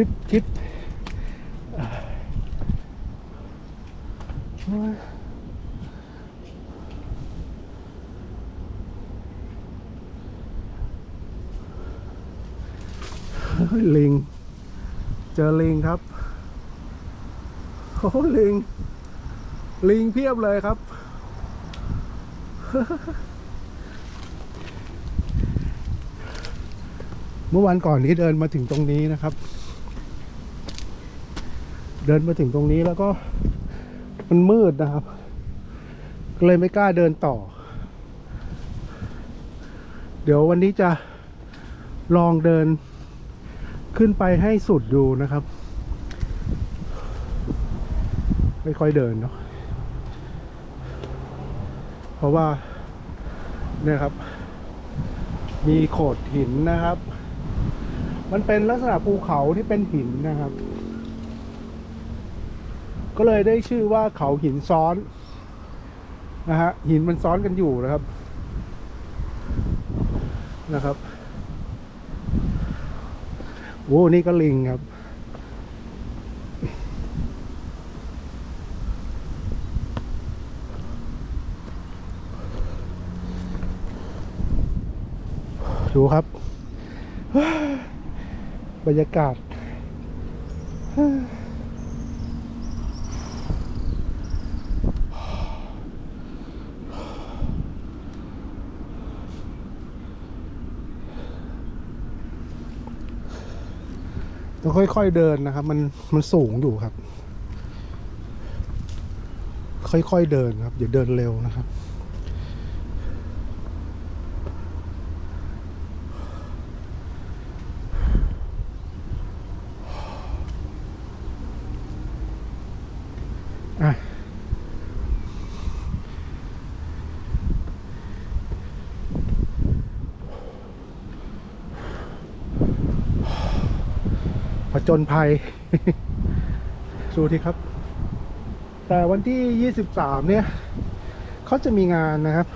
คิดคิดลิง เจอลิงครับโอ้ลิง ลิงเพียบเลยครับ เมื่อวันก่อนนี้เดินมาถึงตรงนี้นะครับ เดินมาถึงตรงนี้แล้วก็มันมืดนะครับ ก็เลยไม่กล้าเดินต่อ เดี๋ยววันนี้จะลองเดินขึ้นไปให้สุดดูนะครับ ไม่ค่อยเดินเนาะเพราะว่าเนี่ยครับ มีโขดหินนะครับ มันเป็นลักษณะภูเขาที่เป็นหินนะครับ ก็เลยได้ชื่อว่าเขาหินซ้อนนะฮะหินมันซ้อนกันอยู่นะครับนะครับโอ้นี่ก็ลิงครับ ดูครับ บรรยากาศ ต้องค่อย ๆเดินนะครับ มันมันสูงอยู่ครับ ค่อยๆเดินครับ อย่าเดินเร็วนะครับ อะ จญภัย ดูที่ครับ แต่วันที่ 23 เนี่ยเขาจะมีงานนะครับ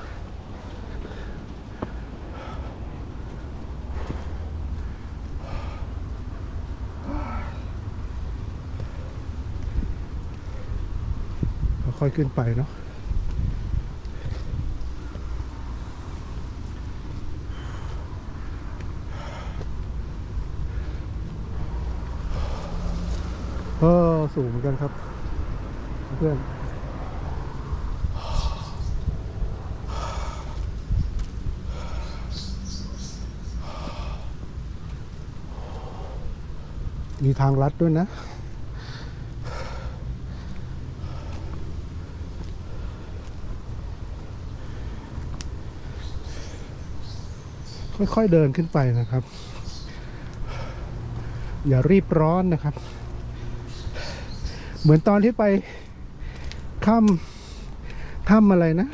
ค่อยขึ้นไปเนาะ เออสูงเหมือนกันครับ เพื่อนมีทางลัดด้วยนะ ค่อยๆเดินขึ้นไปนะครับ อย่ารีบร้อนนะครับ เหมือนตอนที่ไปถ้ำถ้ำอะไรนะ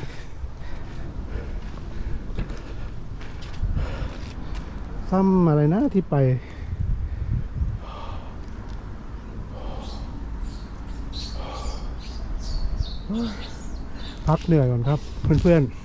ถ้ำอะไรนะที่ไปพักเหนื่อยก่อนครับ เพื่อนๆ